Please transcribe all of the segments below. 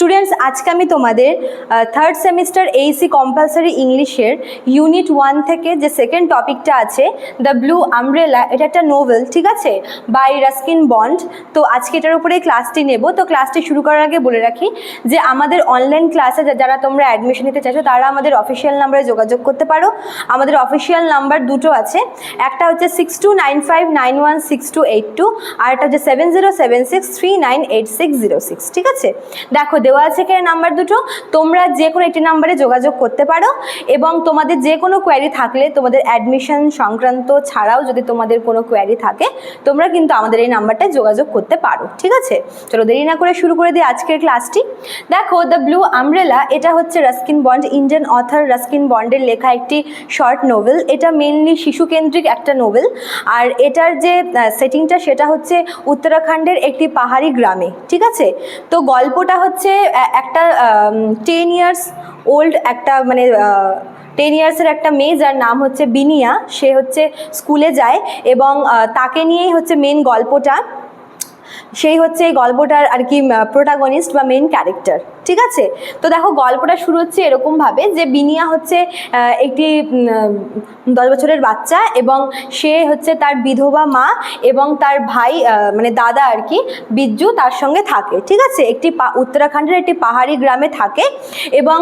students আজকে আমি তোমাদের থার্ড সেমিস্টার এইসি কম্পালসারি ইংলিশের ইউনিট ওয়ান থেকে যে সেকেন্ড টপিকটা আছে দ্য ব্লু আমব্রেলা এটা একটা নোভেল ঠিক আছে? বাই রাস্কিন বন্ড তো আজকে এটার উপরে ক্লাসটি নেব। তো ক্লাসটি শুরু করার আগে বলে রাখি যে আমাদের অনলাইন ক্লাসে যারা তোমরা অ্যাডমিশন নিতে চাইছো, তারা আমাদের অফিসিয়াল নাম্বারে যোগাযোগ করতে পারো। আমাদের অফিসিয়াল নাম্বার দুটো আছে। একটা হচ্ছে six two nine five nine one six two eight two আর একটা হচ্ছে seven zero seven six three nine eight six zero six ঠিক আছে? দেখো দেওয়া আছে এখানে নাম্বার দুটো, তোমরা যে কোনো একটি নাম্বারে যোগাযোগ করতে পারো এবং তোমাদের যে কোনো কোয়ারি থাকলে তোমাদের অ্যাডমিশন সংক্রান্ত ছাড়াও যদি তোমাদের কোনো কোয়ারি থাকে, তোমরা কিন্তু আমাদের এই নাম্বারটায় যোগাযোগ করতে পারো, ঠিক আছে? চলো দেরি না করে শুরু করে দিই আজকের ক্লাসটি দেখো দ্য ব্লু আমব্রেলা এটা হচ্ছে Ruskin Bond Indian author Ruskin বন্ডের লেখা একটি শর্ট নোভেল এটা মেনলি শিশুকেন্দ্রিক একটা নোভেল আর এটার যে সেটিংটা সেটা হচ্ছে উত্তরাখণ্ডের একটি পাহাড়ি গ্রামে, ঠিক আছে? তো গল্পটা হচ্ছে আহ, একটা টেন ইয়ার্স ওল্ড একটা মানে টেন ইয়ার্সের একটা মেয়ে যার নাম হচ্ছে বিনিয়া। সে হচ্ছে স্কুলে যায় এবং তাকে নিয়েই হচ্ছে মেন গল্পটা। সেই হচ্ছে এই গল্পটার আর কি প্রোটাগনিস্ট বা মেন ক্যারেক্টার ঠিক আছে? তো দেখো গল্পটা শুরু হচ্ছে এরকমভাবে যে বিনিয়া হচ্ছে একটি দশ বছরের বাচ্চা এবং সে হচ্ছে তার বিধবা মা এবং তার ভাই মানে দাদা আর কি বিজ্জু তার সঙ্গে থাকে ঠিক আছে? একটি উত্তরাখণ্ডের একটি পাহাড়ি গ্রামে থাকে এবং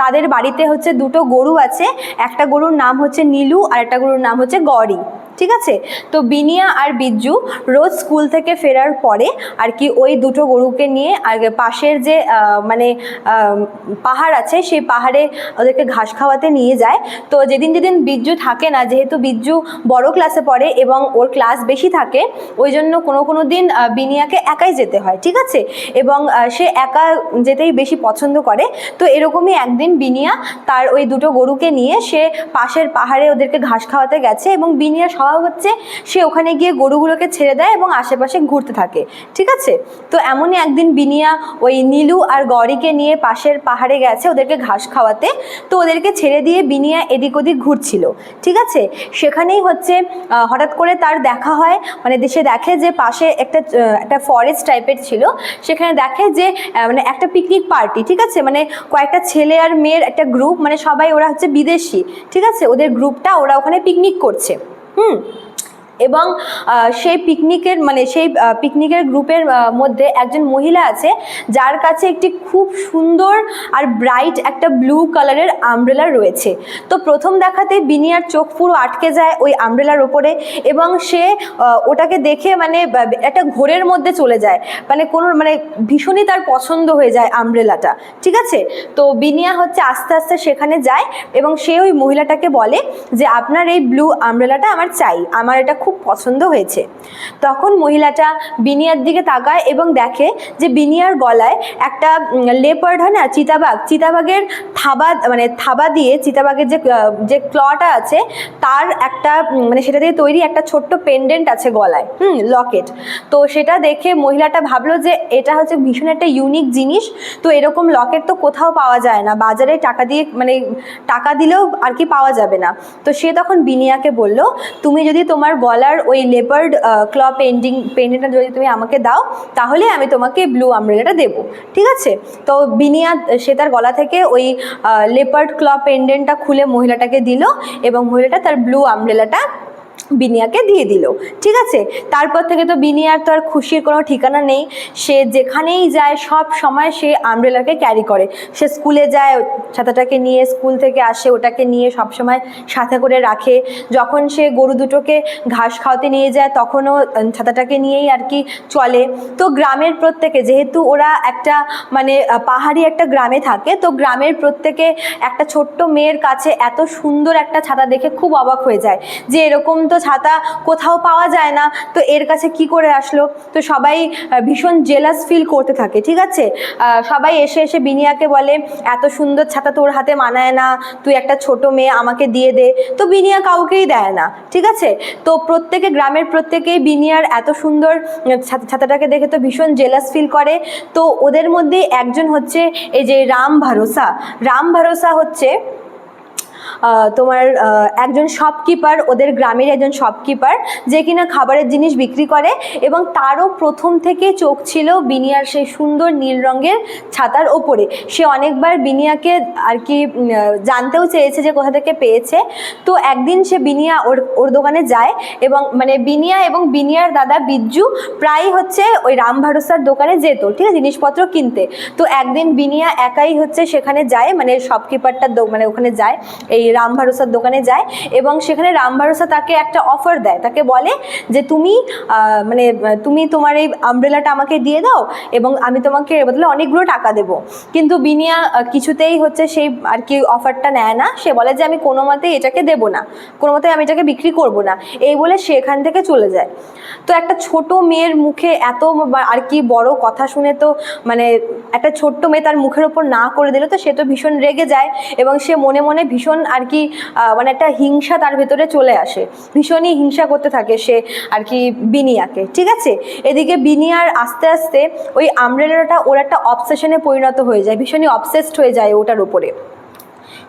তাদের বাড়িতে হচ্ছে দুটো গরু আছে। একটা গরুর নাম হচ্ছে নীলু আর একটা গরুর নাম হচ্ছে গড়ি ঠিক আছে? তো বিনিয়া আর বিজ্জু রোজ স্কুল থেকে ফেরার পরে আর কি ওই দুটো গরুকে নিয়ে আর পাশের যে আহ, মানে পাহাড় আছে, সেই পাহাড়ে ওদেরকে ঘাস খাওয়াতে নিয়ে যায়। তো যেদিন যেদিন বিজ্জু থাকে না, যেহেতু বিজ্জু বড় ক্লাসে পড়ে এবং ওর ক্লাস বেশি থাকে, ওই জন্য কোনো কোনো দিন বিনিয়াকে একাই যেতে হয়, ঠিক আছে? এবং সে একা যেতেই বেশি পছন্দ করে। তো এরকমই একদিন বিনিয়া তার ওই দুটো গরুকে নিয়ে সে পাশের পাহাড়ে ওদেরকে ঘাস খাওয়াতে গেছে এবং বিনিয়ার স্বভাব হচ্ছে, সে ওখানে গিয়ে গরুগুলোকে ছেড়ে দেয় এবং আশেপাশে ঘুরতে থাকে, ঠিক আছে? তো এমনই একদিন বিনিয়া ওই নীলু আর গৌরীকে নিয়ে পাশের পাহাড়ে গেছে ওদেরকে ঘাস খাওয়াতে। তো ওদেরকে ছেড়ে দিয়ে বিনিয়া এদিক ওদিক ঘুরছিল, ঠিক আছে? সেখানেই হচ্ছে হঠাৎ করে তার দেখা হয় মানে দেশে দেখে যে পাশে একটা একটা ফরেস্ট টাইপের ছিল। সেখানে দেখে যে মানে একটা পিকনিক পার্টি ঠিক আছে? মানে কয়েকটা ছেলে আর মেয়ের একটা গ্রুপ মানে সবাই ওরা হচ্ছে বিদেশি, ঠিক আছে? ওদের গ্রুপটা ওরা ওখানে পিকনিক করছে। হুম? এবং সেই পিকনিকের মানে সেই পিকনিকের গ্রুপের মধ্যে একজন মহিলা আছে, যার কাছে একটি খুব সুন্দর আর ব্রাইট একটা ব্লু কালারের আমব্রেলা রয়েছে। তো প্রথম দেখাতে বিনিয়ার চোখ পুরো আটকে যায় ওই আমব্রেলার ওপরে এবং সে ওটাকে দেখে মানে একটা ঘোরের মধ্যে চলে যায়। মানে কোনো মানে ভীষণই তার পছন্দ হয়ে যায় আমব্রেলাটা, ঠিক আছে? তো বিনিয়া হচ্ছে আস্তে আস্তে সেখানে যায় এবং সে ওই মহিলাটাকে বলে যে, আপনার এই ব্লু আমব্রেলাটা আমার চাই, আমার এটা খুব পছন্দ হয়েছে। তখন মহিলাটা বিনিয়ার দিকে তাকায় এবং দেখে যে বিনিয়ার গলায় একটা লেপার্ড হয় না, চিতাবাঘ, চিতাবাঘের থাবা মানে থাবা দিয়ে চিতাবাঘের যে যে ক্লটা আছে, তার একটা মানে সেটা দিয়ে তৈরি একটা ছোট্ট পেন্ডেন্ট আছে গলায়, হুম লকেট তো সেটা দেখে মহিলাটা ভাবলো যে এটা হচ্ছে ভীষণ একটা ইউনিক জিনিস, তো এরকম লকেট তো কোথাও পাওয়া যায় না, বাজারে টাকা দিয়ে মানে টাকা দিলেও আর কি পাওয়া যাবে না। তো সে তখন বিনিয়াকে বলল, তুমি যদি তোমার গলার ওই লেপার্ড ক্ল পেন্টিং পেন্টিংটা যদি তুমি আমাকে দাও, তাহলে আমি তোমাকে ব্লু আমব্রেলাটা দেবো। ঠিক আছে? তো বিনিয়া সে তার গলা থেকে ওই লেপার্ড ক্ল পেন্ডেন্টটা খুলে মহিলাটাকে দিল এবং মহিলাটা তার ব্লু আমব্রেলাটা বিনিয়াকে দিয়ে দিল। ঠিক আছে? তারপর থেকে তো বিনিয়ার তো আর খুশির কোনো ঠিকানা নেই। সে যেখানেই যায়, সব সময় সে আমব্রেলাকে ক্যারি করে। সে স্কুলে যায়, ছাতাটাকে নিয়ে স্কুল থেকে আসে, ওটাকে নিয়ে সব সময় সাথে করে রাখে। যখন সে গরু দুটোকে ঘাস খাওয়াতে নিয়ে যায়, তখনও ছাতাটাকে নিয়েই আর কি চলে। তো গ্রামের প্রত্যেকে, যেহেতু ওরা একটা মানে পাহাড়ি একটা গ্রামে থাকে, তো গ্রামের প্রত্যেকে একটা ছোট্ট মেয়ের কাছে এত সুন্দর একটা ছাতা দেখে খুব অবাক হয়ে যায়। যে এরকম তো ছাতা কোথাও পাওয়া যায় না। তো এর কাছে কি করে আসলো? তো সবাই ভীষণ জেলাস ফিল করতে থাকে, ঠিক আছে? সবাই এসে এসে বিনিয়াকে বলে, এত সুন্দর ছাতা তোর হাতে মানায় না। তুই একটা ছোট মেয়ে, আমাকে দিয়ে দে। তো বিনিয়া কাউকেই দেয় না, ঠিক আছে? তো প্রত্যেকে, গ্রামের প্রত্যেকেই বিনিয়ার এত সুন্দর ছাতাটাকে দেখে তো ভীষণ জেলাস ফিল করে। তো ওদের মধ্যে একজন হচ্ছে এই যে রাম ভরসা। রাম ভরসা হচ্ছে তোমার একজন শপকিপার ওদের গ্রামের একজন শপকিপার যে কিনা খাবারের জিনিস বিক্রি করে এবং তারও প্রথম থেকে চোখ ছিল বিনিয়ার সেই সুন্দর নীল রঙের ছাতার ওপরে। সে অনেকবার বিনিয়াকে আর কি জানতেও চেয়েছে যে কোথা থেকে পেয়েছে। তো একদিন সে বিনিয়া ওর ওর দোকানে যায় এবং মানে বিনিয়া এবং বিনিয়ার দাদা বিজ্জু প্রায় হচ্ছে ওই রাম ভরসার দোকানে যেত, ঠিক আছে, জিনিসপত্র কিনতে। তো একদিন বিনিয়া একাই হচ্ছে সেখানে যায় মানে শপকিপারটার মানে ওখানে যায়, এই রাম ভরসার দোকানে যায় এবং সেখানে রাম ভরসা তাকে একটা অফার দেয়। তাকে বলে যে তুমি মানে তুমি তোমার এই আমব্রেলাটা আমাকে দিয়ে দাও এবং আমি তোমাকে এর বদলে অনেকগুলো টাকা দেবো। কিন্তু বিনিয়া কিছুতেই হচ্ছে সেই আর কি অফারটা নেয় না। সে বলে যে, আমি কোনো মতেই এটাকে দেবো না। কোনো মতেই আমি এটাকে বিক্রি করব না। এই বলে সে এখান থেকে চলে যায়। তো একটা ছোট মেয়ের মুখে এত আর কি বড় কথা শুনে তো মানে একটা ছোট্ট মেয়ে তার মুখের ওপর না করে দিল তো সে তো ভীষণ রেগে যায় এবং সে মনে মনে ভীষণ আর কি মানে একটা হিংসা তার ভেতরে চলে আসে। ভীষণই হিংসা করতে থাকে সে আর কি বিনিয়াকে, ঠিক আছে? এদিকে বিনিয়ার আস্তে আস্তে ওই আমব্রেলাটা ওর একটা অবসেশনে পরিণত হয়ে যায়, ভীষণই অবসেসড হয়ে যায় ওটার উপরে।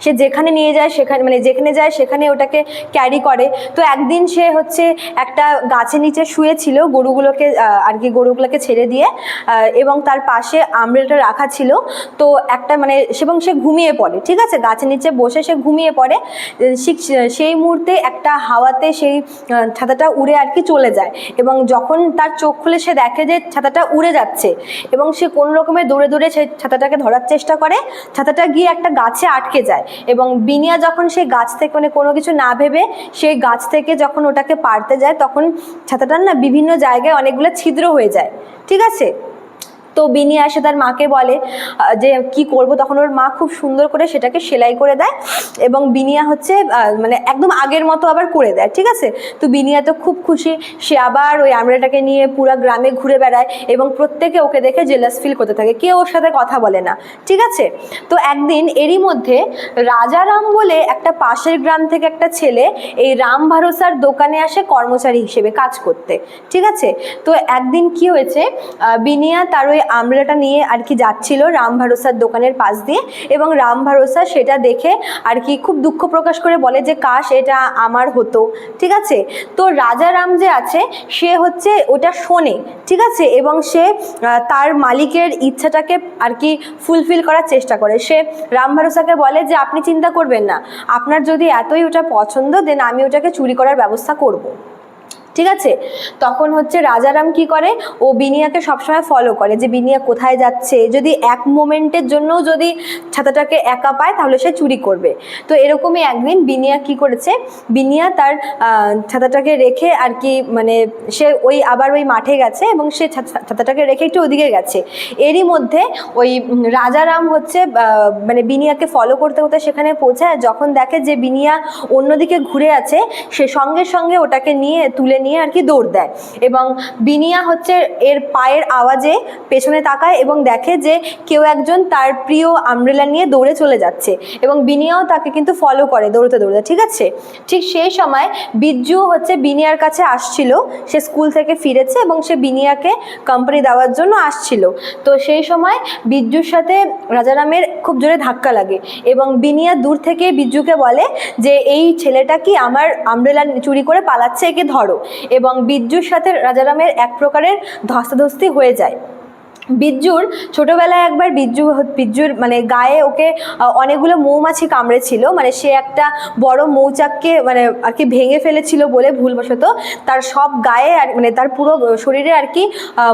সে যেখানে নিয়ে যায় সেখানে মানে যেখানে যায় সেখানে ওটাকে ক্যারি করে। তো একদিন সে হচ্ছে একটা গাছের নিচে শুয়েছিল গরুগুলোকে আর কি গরুগুলোকে ছেড়ে দিয়ে এবং তার পাশে আমব্রেলাটা রাখা ছিল। তো একটা মানে এবং সে ঘুমিয়ে পড়ে, ঠিক আছে? গাছের নিচে বসে সে ঘুমিয়ে পড়ে। সেই মুহূর্তে একটা হাওয়াতে সেই ছাতাটা উড়ে আর কি চলে যায়। এবং যখন তার চোখ খুলে সে দেখে যে ছাতাটা উড়ে যাচ্ছে, এবং সে কোনো রকমে দৌড়ে দৌড়ে সেই ছাতাটাকে ধরার চেষ্টা করে, ছাতাটা গিয়ে একটা গাছে আটকে যায়। এবং বিনিয়া যখন সেই গাছ থেকে মানে কোনো কিছু না ভেবে সেই গাছ থেকে যখন ওটাকে পারতে যায়, তখন ছাতাটার না বিভিন্ন জায়গায় অনেকগুলো ছিদ্র হয়ে যায়। ঠিক আছে? তো বিনি আসে তার মাকে বলে যে কি করব? তখন ওর মা খুব সুন্দর করে সেটাকে সেলাই করে দেয় এবং বিনিয়া হচ্ছে মানে একদম আগের মতো আবার করে দেয়, ঠিক আছে? তো বিনিয়া তো খুব খুশি, সে আবার ওই আমরাটাকে নিয়ে পুরো গ্রামে ঘুরে বেড়ায় এবং প্রত্যেকে ওকে দেখে জেলাস ফিল করতে থাকে, কেউ ওর সাথে কথা বলে না, ঠিক আছে? তো একদিন এরই মধ্যে রাজারাম বলে একটা পাশের গ্রাম থেকে একটা ছেলে এই রাম ভরসার দোকানে আসে কর্মচারী হিসেবে কাজ করতে, ঠিক আছে? তো একদিন কি হয়েছে বিনিয়া তার ওই আমলাটা নিয়ে আর কি যাচ্ছিল রাম ভরসার দোকানের পাশ দিয়ে এবং রাম ভরসা সেটা দেখে আর কি খুব দুঃখ প্রকাশ করে বলে যে, কাশ, এটা আমার হতো। ঠিক আছে? তো রাজা রাম যে আছে, সে হচ্ছে ওটা শোনে, ঠিক আছে? এবং সে তার মালিকের ইচ্ছাটাকে আর কি ফুলফিল করার চেষ্টা করে। সে রাম ভরসাকে বলে যে, আপনি চিন্তা করবেন না। আপনার যদি এতই ওটা পছন্দ দেন আমি ওটাকে চুরি করার ব্যবস্থা করব। ঠিক আছে? তখন হচ্ছে রাজারাম কি করে? ও বিনিয়াকে সবসময় ফলো করে যে বিনিয়া কোথায় যাচ্ছে? যদি এক মোমেন্টের জন্য যদি ছাতাটাকে একা পায়, তাহলে সে চুরি করবে। তো এরকমই একদিন বিনিয়া কি করেছে? বিনিয়া তার ছাতাটাকে রেখে আর কি মানে সে ওই আবার ওই মাঠে গেছে এবং সে ছাতা- ছাতাটাকে রেখে একটু ওদিকে গেছে। এরই মধ্যে ওই রাজারাম হচ্ছে মানে বিনিয়াকে ফলো করতে করতে সেখানে পৌঁছায়। যখন দেখে যে বিনিয়া অন্যদিকে ঘুরে আছে, সে সঙ্গে সঙ্গে ওটাকে নিয়ে তুলে নিয়ে আর কি দৌড় দেয়। এবং বিনিয়া হচ্ছে এর পায়ের আওয়াজে পেছনে তাকায় এবং দেখে যে কেউ একজন তার প্রিয় আমব্রেলা নিয়ে দৌড়ে চলে যাচ্ছে এবং বিনিয়াও তাকে কিন্তু ফলো করে দৌড়তে দৌড়তে, ঠিক আছে? ঠিক সেই সময় বিজ্জু হচ্ছে বিনিয়ার কাছে আসছিল, সে স্কুল থেকে ফিরেছে এবং সে বিনিয়াকে কোম্পানি দেওয়ার জন্য আসছিল। তো সেই সময় বিজ্জুর সাথে রাজারামের খুব জোরে ধাক্কা লাগে এবং বিনিয়া দূর থেকে বিজ্জুকে বলে যে, এই ছেলেটা কি আমার আমব্রেলা চুরি করে পালাচ্ছে? একে ধরো। এবং বিজ্জুর সাথে রাজারামের এক প্রকারের ধস্তাধস্তি হয়ে যায়। বিজ্জুর ছোটবেলায় একবার বিজ্জু বিজ্জুর মানে গায়ে ওকে অনেকগুলো মৌমাছি কামড়েছিল। মানে সে একটা বড় মৌচাককে মানে আর কি ভেঙে ফেলেছিল বলে ভুলবশত তার সব গায়ে আর মানে তার পুরো শরীরে আর কি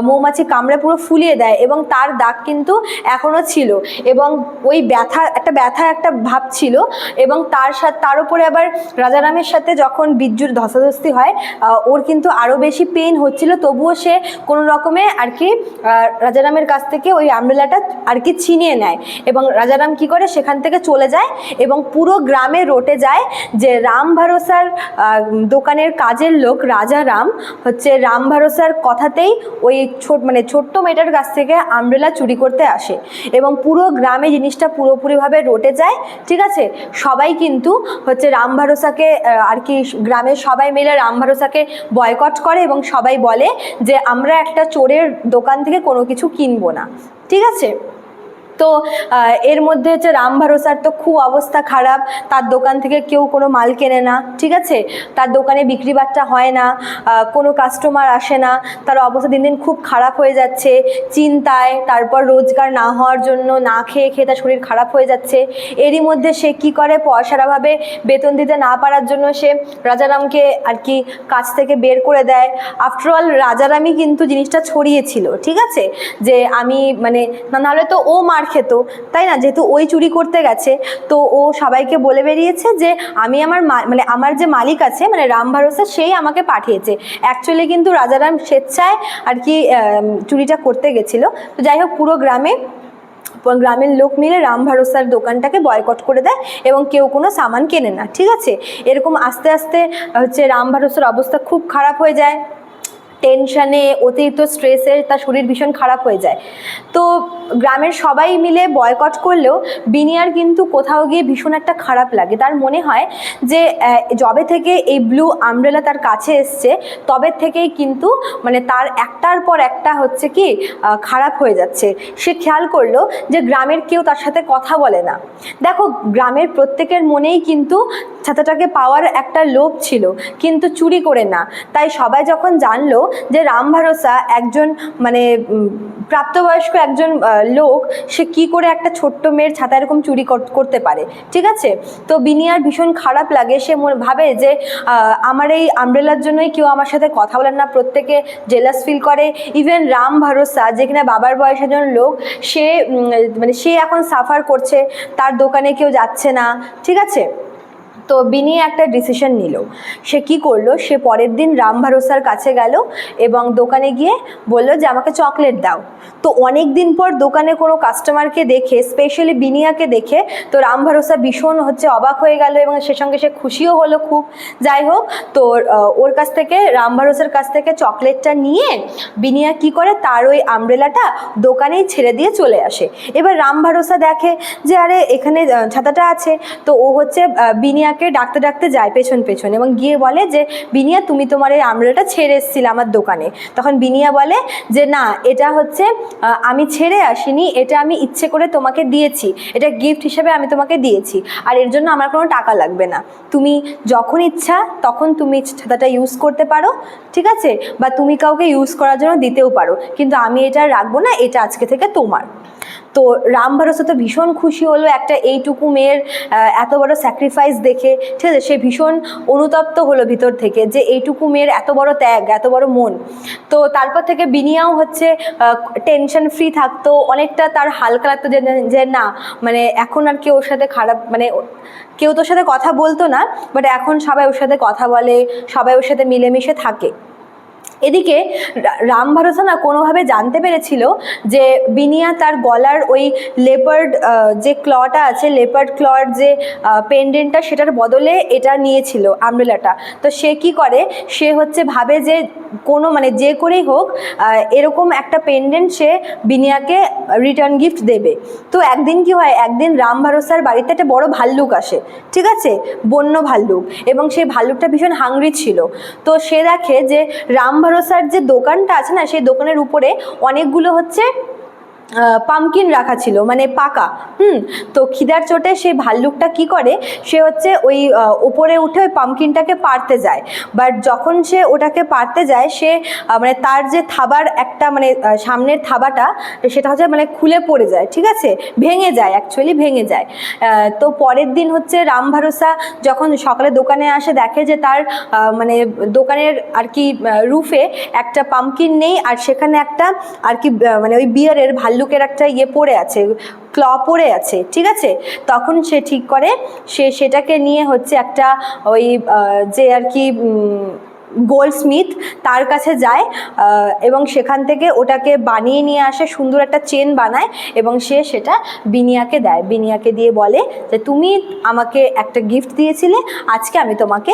মৌমাছি কামড়ে পুরো ফুলিয়ে দেয় এবং তার দাগ কিন্তু এখনও ছিল এবং ওই ব্যথা একটা ব্যথা একটা ভাব ছিল এবং তার সাথে তার উপরে আবার রাজারামের সাথে যখন বিজ্জুর ধস্তাধস্তি হয় ওর কিন্তু আরও বেশি পেইন হচ্ছিল। তবুও সে কোনো রকমে আর কি আহ, রাজারামের কাছ থেকে ওই আমব্রেলাটা আর কি ছিনিয়ে নেয় এবং রাজারাম কি করে? সেখান থেকে চলে যায় এবং পুরো গ্রামে রটে যায় যে রাম ভরসার দোকানের কাজের লোক রাজা রাম হচ্ছে রাম ভরসার কথাতেই ওই ছোট মানে ছোট্ট মেয়েটার কাছ থেকে আমব্রেলা চুরি করতে আসে এবং পুরো গ্রামে জিনিসটা পুরোপুরিভাবে রটে যায়, ঠিক আছে? সবাই কিন্তু হচ্ছে রাম ভরসাকে আর কি গ্রামের সবাই মিলে রাম ভরসাকে বয়কট করে এবং সবাই বলে যে আমরা একটা চোরের দোকান থেকে কোনো কিছু কিনবো না। ঠিক আছে? তো এর মধ্যে হচ্ছে রাম ভরসার তো খুব অবস্থা খারাপ। তার দোকান থেকে কেউ কোনো মাল কেনে না, ঠিক আছে? তার দোকানে বিক্রি বাট্টা হয় না কোনো কাস্টমার আসে না। তার অবস্থা দিন দিন খুব খারাপ হয়ে যাচ্ছে, চিন্তায়, তারপর রোজগার না হওয়ার জন্য না খেয়ে খেয়ে তার শরীর খারাপ হয়ে যাচ্ছে। এরই মধ্যে সে কি করে? পয়সার অভাবে বেতন দিতে না পারার জন্য সে রাজারামকে আর কি কাজ থেকে বের করে দেয়। আফটারঅল রাজারামই কিন্তু জিনিসটা ছড়িয়েছিল, ঠিক আছে? যে আমি মানে না নাহলে তো ও মার খেত, তাই না? যেহেতু ওই চুরি করতে গেছে, তো ও সবাইকে বলে বেরিয়েছে যে আমি আমার মানে আমার যে মালিক আছে মানে রাম ভরসা, সেই আমাকে পাঠিয়েছে। অ্যাকচুয়ালি কিন্তু রাজারাম স্বেচ্ছায় আর কি চুরিটা করতে গেছিল। তো যাই হোক, পুরো গ্রামে গ্রামের লোক মিলে রাম ভরসার দোকানটাকে বয়কট করে দেয় এবং কেউ কোনো সামান কেনে না, ঠিক আছে? এরকম আস্তে আস্তে হচ্ছে রাম ভরসার অবস্থা খুব খারাপ হয়ে যায়। টেনশানে অতিরিক্ত স্ট্রেসে তার শরীর ভীষণ খারাপ হয়ে যায়। তো গ্রামের সবাই মিলে বয়কট করলেও বিনিয়ার কিন্তু কোথাও গিয়ে ভীষণ একটা খারাপ লাগে। তার মনে হয় যে যবে থেকে এই ব্লু আমব্রেলা তার কাছে এসছে, তবে থেকেই কিন্তু মানে তার একটার পর একটা হচ্ছে কি খারাপ হয়ে যাচ্ছে। সে খেয়াল করল যে গ্রামের কেউ তার সাথে কথা বলে না। দেখো, গ্রামের প্রত্যেকের মনেই কিন্তু ছাতাটাকে পাওয়ার একটা লোভ ছিল, কিন্তু চুরি করে না। তাই সবাই যখন জানলো যে রাম ভরসা একজন মানে প্রাপ্তবয়স্ক একজন লোক, সে কি করে একটা ছোট্ট মেয়ের ছাতা এরকম চুরি কর- করতে পারে, ঠিক আছে? তো বিনিয়ার ভীষণ খারাপ লাগে, সে ভাবে যে আমার এই আমব্রেলার জন্যই কেউ আমার সাথে কথা বলেন না, প্রত্যেকে জেলাস ফিল করে। ইভেন রাম ভরসা, যে কিনা বাবার বয়স একজন লোক, সে মানে সে এখন সাফার করছে, তার দোকানে কেউ যাচ্ছে না, ঠিক আছে? তো বিনি একটা ডিসিশন নিল। সে কি করল? সে পরের দিন রাম ভরসার কাছে গেল এবং দোকানে গিয়ে বলল যে আমাকে চকলেট দাও। তো অনেক দিন পর দোকানে কোনো কাস্টমারকে দেখে স্পেশালি বিনিয়াকে দেখে তো রাম ভরসা ভীষণ হচ্ছে অবাক হয়ে গেল এবং সে সঙ্গে সে খুশিও হলো খুব। যাই হোক তো ওর কাছ থেকে রাম ভরসার কাছ থেকে চকলেটটা নিয়ে বিনিয়া কি করে? তার ওই আমব্রেলাটা দোকানেই ছেড়ে দিয়ে চলে আসে। এবার রাম ভরসা দেখে যে আরে এখানে ছাতাটা আছে। তো ও হচ্ছে আহ, বিনিয়াকে ডাকতে ডাকতে যায় পেছন পেছন এবং গিয়ে বলে যে, বিনিয়া, তুমি তোমার এই আমব্রেলাটা ছেড়ে এসেছিলে আমার দোকানে। তখন বিনিয়া বলে যে, না, এটা হচ্ছে আমি ছেড়ে আসিনি, এটা আমি ইচ্ছে করে তোমাকে দিয়েছি। এটা গিফট হিসেবে আমি তোমাকে দিয়েছি। আর এর জন্য আমার কোনো টাকা লাগবে না। তুমি যখন ইচ্ছা, তখন তুমি ছাতাটা ইউজ করতে পারো, ঠিক আছে? বা তুমি কাউকে ইউজ করার জন্য দিতেও পারো। কিন্তু আমি এটা রাখব না, এটা আজকে থেকে তোমার। তো রাম ভরসা তো ভীষণ খুশি হলো, একটা এইটুকু মেয়ের এত বড় স্যাক্রিফাইস দেখে, ঠিক আছে? সে ভীষণ অনুতপ্ত হলো ভিতর থেকে যে এইটুকু মেয়ের এত বড় ত্যাগ, এত বড় মন। তো তারপর থেকে বিনিয়াও হচ্ছে টেনশন ফ্রি থাকতো, অনেকটা তার হালকা লাগতো যে যে না মানে এখন আর কেউ ওর সাথে খারাপ মানে কেউ তোর সাথে কথা বলতো না বাট এখন সবাই ওর সাথে কথা বলে, সবাই ওর সাথে মিলেমিশে থাকে। এদিকে রাম ভরসা না কোনোভাবে জানতে পেরেছিল যে বিনিয়া তার গলার ওই লেপার্ড যে ক্লটা আছে, লেপার্ড ক্লর যে পেন্ডেন্টটা সেটার বদলে এটা নিয়েছিল আমব্রেলাটা তো সে কি করে? সে হচ্ছে ভাবে যে কোনো মানে যে করেই হোক এরকম একটা পেন্ডেন্ট সে বিনিয়াকে রিটার্ন গিফট দেবে। তো একদিন কি হয়? একদিন রাম ভরসার বাড়িতে একটা বড় ভাল্লুক আসে, ঠিক আছে? বন্য ভাল্লুক। এবং সেই ভাল্লুকটা ভীষণ হাংরি ছিল। তো সে দেখে যে রাম ভরসার যে দোকানটা আছে না সেই দোকানের উপরে অনেকগুলো হচ্ছে পামকিন রাখা ছিল মানে পাকা, হুম? তো খিদার চোটে সেই ভাল্লুকটা কি করে? সে হচ্ছে ওই ওপরে উঠে ওই পামকিনটাকে পারতে যায়। বাট যখন সে ওটাকে পারতে যায়, সে মানে তার যে থাবার একটা মানে সামনের থাবাটা, সেটা হচ্ছে মানে খুলে পড়ে যায়, ঠিক আছে? ভেঙে যায় অ্যাকচুয়ালি ভেঙে যায়। তো পরের দিন হচ্ছে রাম ভরসা যখন সকালে দোকানে আসে, দেখে যে তার মানে দোকানের আর কি রুফে একটা পামকিন নেই, আর সেখানে একটা, আর কি মানে ওই বিয়ারের ভাল্লুকের একটা ইয়ে পড়ে আছে, ক্ল পড়ে আছে, ঠিক আছে? তখন সে ঠিক করে, সে সেটাকে নিয়ে হচ্ছে একটা ওই যে আর কি গোল্ড স্মিথ তার কাছে যায় এবং সেখান থেকে ওটাকে বানিয়ে নিয়ে আসে, সুন্দর একটা চেন বানায়, এবং সে সেটা বিনিয়াকে দেয়। বিনিয়াকে দিয়ে বলে যে, তুমি আমাকে একটা গিফট দিয়েছিলে, আজকে আমি তোমাকে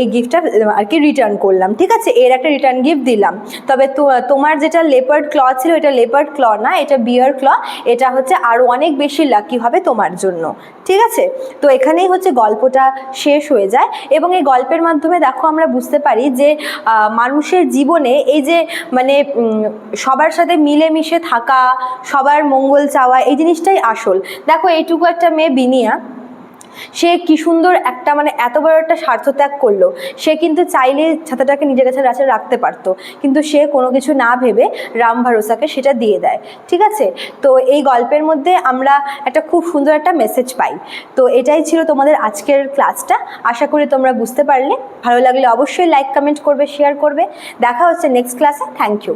এই গিফটটা আর কি রিটার্ন করলাম, ঠিক আছে? এর একটা রিটার্ন গিফট দিলাম। তবে তোমার যেটা লেপার্ড ক্ল ছিল, এটা লেপার্ড ক্ল না, এটা বিয়ার ক্ল এটা হচ্ছে আরও অনেক বেশি লাকি হবে তোমার জন্য, ঠিক আছে? তো এখানেই হচ্ছে গল্পটা শেষ হয়ে যায়, এবং এই গল্পের মাধ্যমে দেখো আমরা বুঝতে পারি পারি যে মানুষের জীবনে এই যে মানে সবার সাথে মিলেমিশে থাকা, সবার মঙ্গল চাওয়া, এই জিনিসটাই আসল। দেখো, এইটুকু একটা মেয়ে বিনিয়া। সে কি সুন্দর একটা মানে এত বড় একটা স্বার্থত্যাগ করল। সে কিন্তু চাইলে ছাতাটাকে নিজের কাছে রাখে রাখতে পারতো। কিন্তু সে কোনো কিছু না ভেবে রাম ভরসাকে সেটা দিয়ে দেয়। ঠিক আছে? তো এই গল্পের মধ্যে আমরা একটা খুব সুন্দর একটা মেসেজ পাই। তো এটাই ছিল তোমাদের আজকের ক্লাসটা আশা করি তোমরা বুঝতে পারলে। ভালো লাগলে অবশ্যই লাইক কমেন্ট করবে শেয়ার করবে। দেখা হচ্ছে নেক্সট ক্লাসে থ্যাংক ইউ